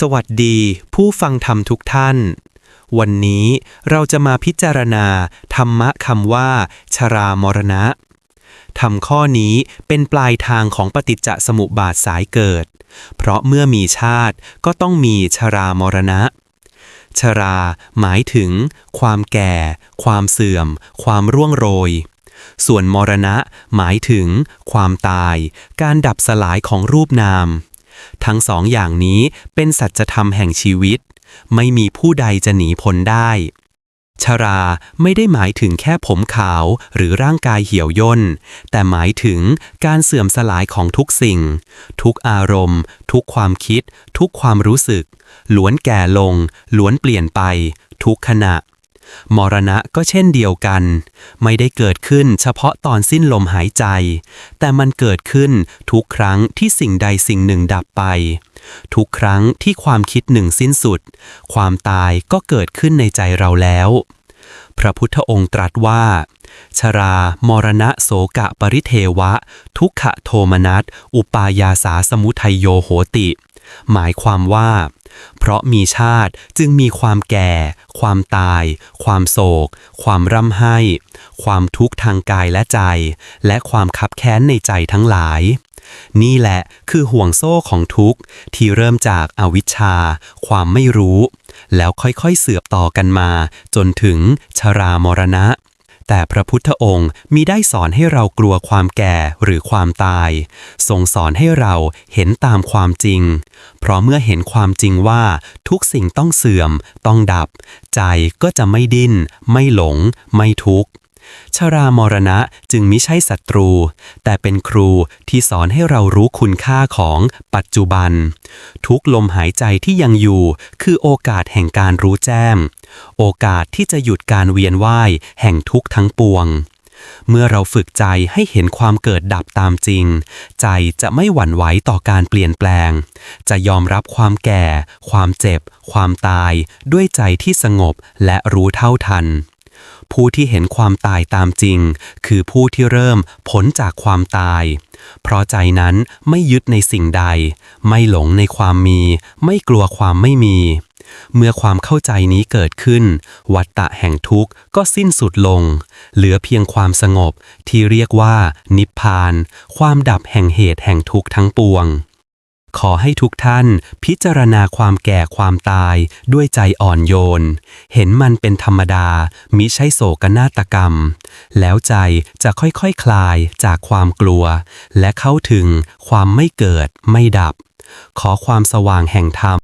สวัสดีผู้ฟังธรรมทุกท่าน วันนี้เราจะมาพิจารณา ธรรมะคำว่า ชรามรณะ ธรรมข้อนี้เป็นปลายทางของปฏิจจสมุปบาทสายเกิด เพราะเมื่อมีชาติก็ต้องมีชรามรณะ ชรา หมายถึง ความแก่ ความเสื่อม ความร่วงโรย ส่วนมรณะ หมายถึง ความตาย การดับสลายของรูปนาม ทั้งสองอย่างนี้เป็นสัจธรรมแห่งชีวิต ไม่มีผู้ใดจะหนีพ้นได้ ชราไม่ได้หมายถึงแค่ผมขาวหรือร่างกายเหี่ยวย่น แต่หมายถึงการเสื่อมสลายของทุกสิ่ง ทุกอารมณ์ ทุกความคิด ทุกความรู้สึก ล้วนแก่ลง ล้วนเปลี่ยนไป ทุกขณะ มรณะก็เช่นเดียวกัน ไม่ได้เกิดขึ้นเฉพาะตอนสิ้นลมหายใจ แต่มันเกิดขึ้นทุกครั้งที่สิ่งใดสิ่งหนึ่งดับไป ทุกครั้งที่ความคิดหนึ่งสิ้นสุด ความตายก็เกิดขึ้นในใจเราแล้ว พระพุทธองค์ตรัสว่า ชรา มรณะโสกะปริเทวะ ทุกขโทมนัส อุปายาสาสมุทัยโยโหติ หมายความว่า เพราะมีชาติจึงมีความแก่ ความตาย ความโศก ความร่ำไห้ ความทุกข์ทางกายและใจ และความคับแค้นในใจทั้งหลายนี่แหละคือห่วงโซ่ของทุกข์ ที่เริ่มจากอาวิชชา ความไม่รู้ แล้วค่อยๆเสือบต่อกันมา จนถึงชรามรณะ แต่พระพุทธองค์มิได้สอนให้เรากลัวความแก่หรือความตาย ทรงสอนให้เราเห็นตามความจริง เพราะเมื่อเห็นความจริงว่าทุกสิ่งต้องเสื่อม ต้องดับ ใจก็จะไม่ดิ้น ไม่หลง ไม่ทุกข์ ชรามรณะจึงมิใช่ศัตรู แต่เป็นครูที่สอนให้เรารู้คุณค่าของปัจจุบัน ทุกลมหายใจที่ยังอยู่ คือโอกาสแห่งการรู้แจ้งโอกาสที่จะหยุดการเวียนว่ายแห่งทุกทั้งปวงเมื่อเราฝึกใจให้เห็นความเกิดดับตามจริง ใจจะไม่หวั่นไหวต่อการเปลี่ยนแปลง จะยอมรับความแก่ ความเจ็บ ความตาย ด้วยใจที่สงบและรู้เท่าทัน ผู้ที่เห็นความตายตามจริง คือผู้ที่เริ่มพ้นจากความตาย เพราะใจนั้นไม่ยึดในสิ่งใด ไม่หลงในความมี ไม่กลัวความไม่มี เมื่อความเข้าใจนี้เกิดขึ้น วัฏฏะแห่งทุกข์ก็สิ้นสุดลง เหลือเพียงความสงบที่เรียกว่า นิพพาน ความดับแห่งเหตุแห่งทุกข์ทั้งปวง ขอให้ทุกท่านพิจารณาความแก่ความตายด้วยใจอ่อนโยน เห็นมันเป็นธรรมดา มิใช่โศกนาฏกรรม แล้วใจจะค่อยๆคคลายจากความกลัว และเข้าถึงความไม่เกิดไม่ดับ ขอความสว่างแห่งธรรม